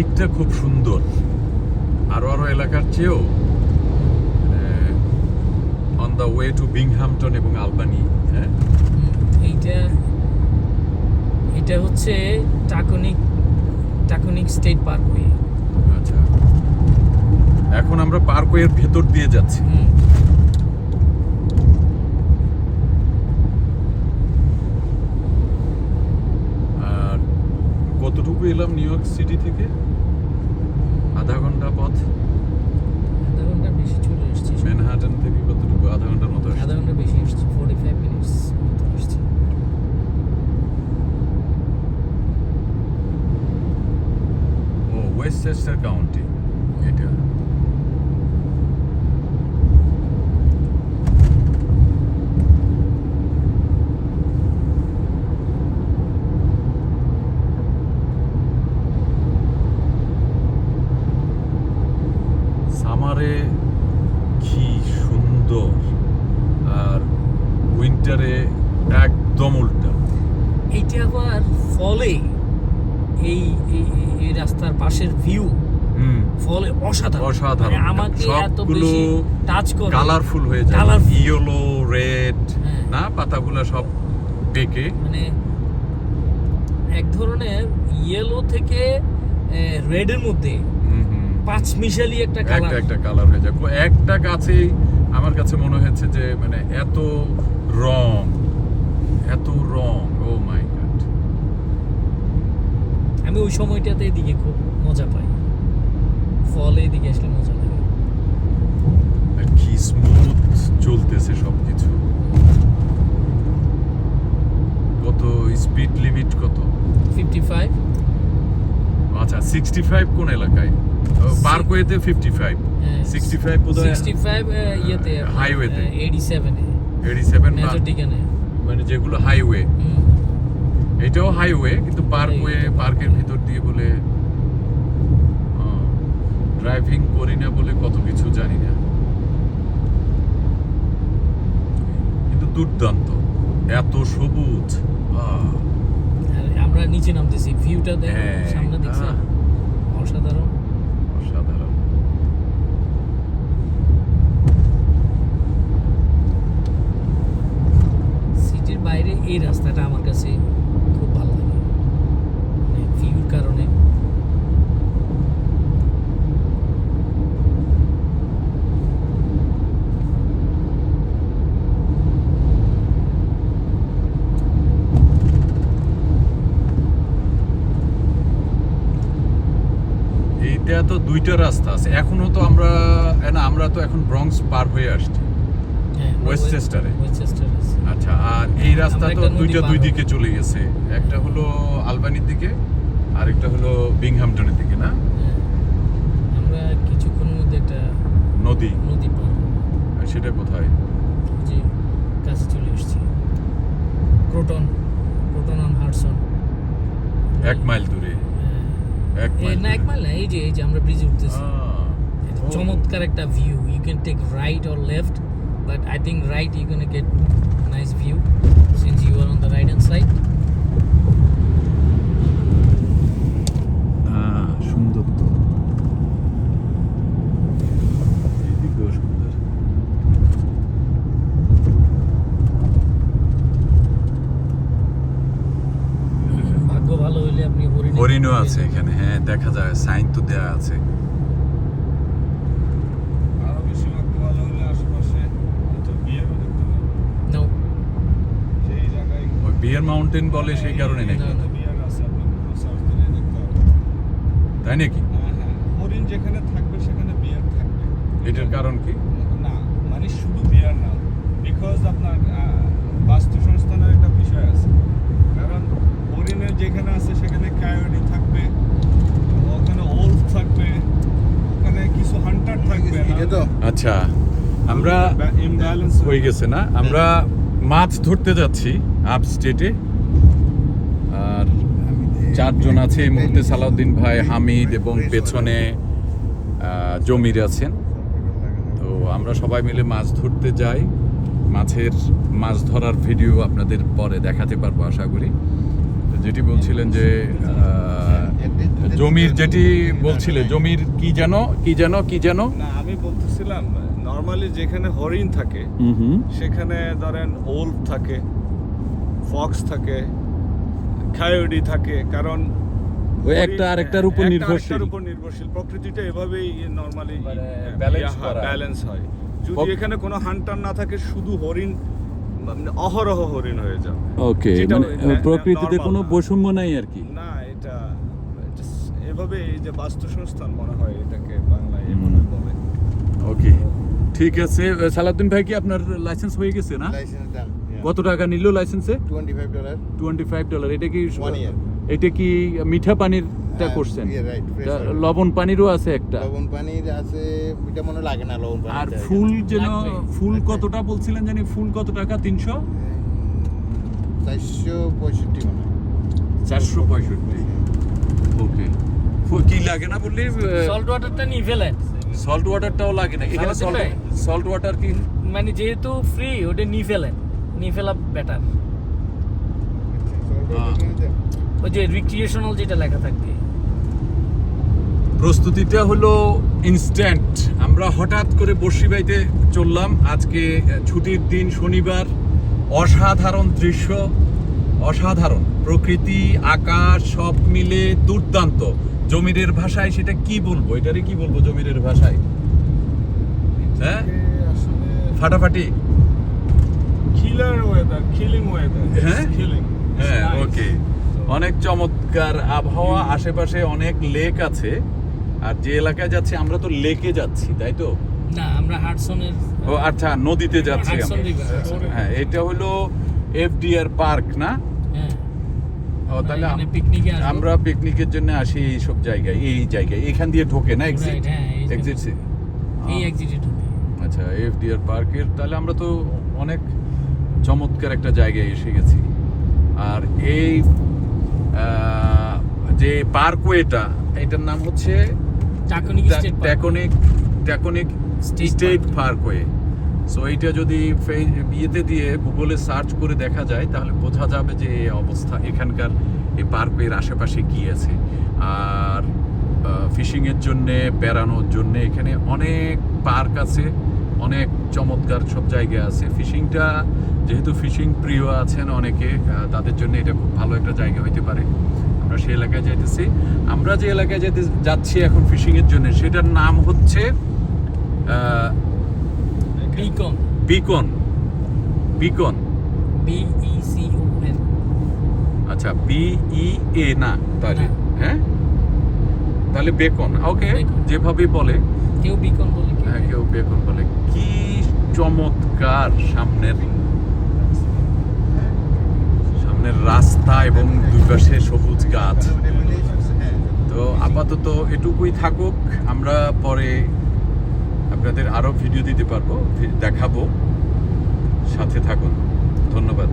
দিকটা খুব সুন্দর। আরও আরও এলাকার চেয়েও on the way to Binghamton এবং আলবানি হ্যাঁ? এইটা এটা হচ্ছে টাকনিক টাকনিক স্টেট পার্কওয়ে আচ্ছা। এখন আমরা পার্কওয়ের ভেতর দিয়ে যাচ্ছি। আর কতটুকু এলাম নিউ ইয়র্ক সিটি থেকে আধা ঘণ্টা পথ আধা ঘণ্টা বেশি চলে এসছি ম্যানহাটন থেকে কতটুকু আধা ঘণ্টার মতো আসছে। আধা ঘণ্টা বেশি এসছি ফোর্টি ফাইভ মিনিটস মতো এসছি ও ওয়েস্টচেস্টার কাউন্টি এটা সামারে কি সুন্দর। আর উইন্টারে একদম উল্টা। এইটা আবার ফলে এই এই- রাস্তার পাশের ভিউ ফলে অসাধারণ। অসাধারণ। মানে আমাকে এত বেশি টাচ করে। কালারফুল হয়ে যায়। ইয়েলো রেড হ্যাঁ। না? পাতাগুলো সব পেকে মানে এক ধরনের ইয়েলো থেকে রেডের মধ্যে। পাঁচ মিশালি একটা একটা কালার একটা কালার হয়ে যায়। একটা গাছেই আমার কাছে মনে হয়েছে যে মানে এত রং এত রং। আমি ওই সময়টাতে এদিকে খুব মজা পাই। ফল এদিকে আসলে মজা লাগে। কি স্মুথ চলতেছে সবকিছু। কত স্পিড লিমিট কত? ফিফটি ফাইভ আচ্ছা সিক্সটি ফাইভ কোন এলাকায়? পার্কওয়েতে fifty five sixty five sixty five ইয়েতে Highway-তে। এইটি সেভেনে এইটি সেভেন মানে যেগুলো হাইওয়ে এটাও হাইওয়ে কিন্তু পার্কওয়ে পার্কের ভিতর দিয়ে বলে ড্রাইভিং করি না বলে কত কিছু জানি না। কিন্তু দুর্দান্ত এত সবুজ আমরা নিচে নামতেছি ভিউটা দেখ হ্যাঁ, সামনে দেখছি? অসাধারণ। অসাধারণ। সিটির বাইরে এই রাস্তাটা আমার কাছে খুব ভালো লাগে মানে ভিউর কারণে এইটা তো দুইটা রাস্তা আছে। এখনও তো আমরা না আমরা তো এখন ব্রঙ্কস পার হয়ে আসছি। হ্যাঁ ওয়েস্টচেস্টারে? আছে। আচ্ছা আর এই রাস্তা তো দুইটা দুই দিকে চলে গেছে। একটা হলো আলবানির দিকে আরেকটা হলো বিংহামটনের দিকে না? হ্যাঁ। আমরা কিছুক্ষণের মধ্যে একটা নদী। নদী পার সেটা কোথায়? যে কাছে চলে এসেছি। ক্রোটন ক্রোটন অন হারসন এক মাইল দূরে। হ্যাঁ। এক মাইল না এক মাইল না এই যে এই যে আমরা ব্রিজে উঠতেছি। চমৎকার একটা view you can take right or left but I think right you can get nice view since you are on the right hand side ah, সুন্দর তো এইদিকেও সুন্দর ভাগ্য ভালো হইলে আপনি হরিণ হরিণও আছে এখানে হ্যাঁ দেখা যায় সাইন তো দেয়া আছে। বিয়ার মাউন্টেন বলে সেই কারণে নাকি? তাই নাকি? হ্যাঁ হ্যাঁ হরিণ যেখানে থাকবে সেখানে বিয়ার থাকবে। এটার কারণ কি? না মানে শুধু বিয়ার না বিকজ আপনার আহ, বাস্তু সংস্থানের একটা বিষয় আছে। কারণ হরিণের যেখানে আছে সেখানে ওখানে ওল্ফ থাকবে ওখানে কিছু হান্টার থাকবে না। আচ্ছা আমরা ইমব্যালেন্স হয়ে গেছে না? আমরা মাছ ধরতে যাচ্ছি আপ স্টেটে আর চারজন আছে এই মুহূর্তে সালাউদ্দিন ভাই হামিদ এবং পেছনে জমির আছেন। তো আমরা সবাই মিলে মাছ ধরতে যাই। মাছের মাছ ধরার ভিডিও আপনাদের পরে দেখাতে পারব আশা করি। যেটি বলছিলেন যে জমির যেটি বলছিলেন জমির কি যেন কি যেন কি যেন? না আমি বলতেছিলাম নর্মালি যেখানে হরিণ থাকে সেখানে ধরেন ওল্ফ থাকে ফক্স থাকে খায়োডি থাকে কারণ ওই একটা আরেকটার উপর নির্ভরশীল। উপর নির্ভরশীল। প্রকৃতিটা এভাবেই নর্মালি মানে ব্যালেন্স হয় যদি এখানে কোনো হান্টার না থাকে শুধু হরিণ অহরহ হরিণ হয়ে যাবে ওকে মানে প্রকৃতিতে কোনো বৈষম্য নাই আর কি? না এটা এভাবে এই যে বাস্তুসংস্থান মনে হয় এটাকে বাংলায়। এভাবে বলে। ওকে ঠিক আছে। সালাউদ্দিন ভাই কি আপনার লাইসেন্স হয়ে গেছে না. কত টাকা নিল লাইসেন্সে Twenty-five dollar. Twenty five dollar এটা কি এটা কি মিঠা পানিরটা হ্যাঁ, করছেন water. লবণ পানিরও আছে একটা। লবণ পানির আছে এটা মনে লাগে না লবণ পানি আর ফুল যেন ফুল কতটা বলছিলেন জানি ফুল কত টাকা? তিনশো? চারশো পঁয়ষট্টি মনে হয়। চারশো পঁয়ষট্টি। ওকে কি লাগে না বললি? সল্ট ওয়াটারটা নিয়ে ফেলেন সল্ট ওয়াটারটাও লাগে না। এখানে ভাই? সল্ট ওয়াটার কি? মানে যেহেতু ফ্রি ওটা নিয়ে ফেলেন নিয়ে ফেলা বেটার হ্যাঁ। ওই যে রিক্রিয়েশনাল যেটা লেখা থাকবে প্রস্তুতিটা হলো ইনস্ট্যান্ট আমরা হঠাৎ করে বর্ষিবাইতে চললাম। আজকে ছুটির দিন শনিবার। অসাধারণ দৃশ্য অসাধারণ। প্রকৃতি আকাশ সব মিলে দুর্দান্ত। জমিরের ভাষায় সেটা কি বলব? এটারে কি বলব জমিরের ভাষায়? হ্যাঁ? ফাটাফাটি। ওয়েদার কিলিং ওয়েদার হ্যাঁ? কিলিং হ্যাঁ ওকে অনেক চমৎকার আবহাওয়া আশেপাশে অনেক লেক আছে। আর যে এলাকায় যাচ্ছি আমরা তো লেকে যাচ্ছি তাই তো? না আমরা হাডসনের ও আচ্ছা নদীতে যাচ্ছি রিভার হ্যাঁ এটা হলো এফডিআর পার্ক না? হ্যাঁ। ও তাহলে আমরা পিকনিকের জন্য আসি এই সব জায়গায় এই জায়গায় এখান দিয়ে ঢোকে না এক্সিট হ্যাঁ, এই এক্সিট এই এক্সিটে আচ্ছা এফডিআর পার্কের তাহলে আমরা তো অনেক চমৎকার একটা জায়গায় এসে গেছি। আর এই যে পার্কওয়েটা এটার নাম হচ্ছে Taconic Taconic state. Parkway so এইটা যদি ইয়েতে দিয়ে গুগলে সার্চ করে দেখা যায় তাহলে বোঝা যাবে যে এই অবস্থা এখানকার এই পার্কওয়ের আশেপাশে কি আছে। আর ফিশিংয়ের জন্যে বেড়ানোর জন্য এখানে অনেক পার্ক আছে অনেক চমৎকার সব জায়গা আছে। ফিশিংটা যেহেতু ফিশিং প্রিয় আছেন অনেকে তাদের জন্য এটা খুব ভালো একটা জায়গা হইতে পারে। আমরা সেই এলাকায় যাইতেছি। আমরা যে এলাকায় যেতে যাচ্ছি এখন ফিশিংয়ের জন্য সেটার নাম হচ্ছে beacon beacon beacon B E C O N আচ্ছা বি ই এ না তাহলে হ্যাঁ? তাহলে বেকন ওকে যেভাবে বলে। কেউ বিকন বলে হ্যাঁ কেউ বেকন বলে। কি চমৎকার সামনের সামনের রাস্তা এবং দুই পাশে সবুজ গাছ। তো আপাতত এটুকুই থাকুক, আমরা পরে আপনাদের আরও ভিডিও দিতে পারব, দেখাবো। সাথে থাকুন। ধন্যবাদ।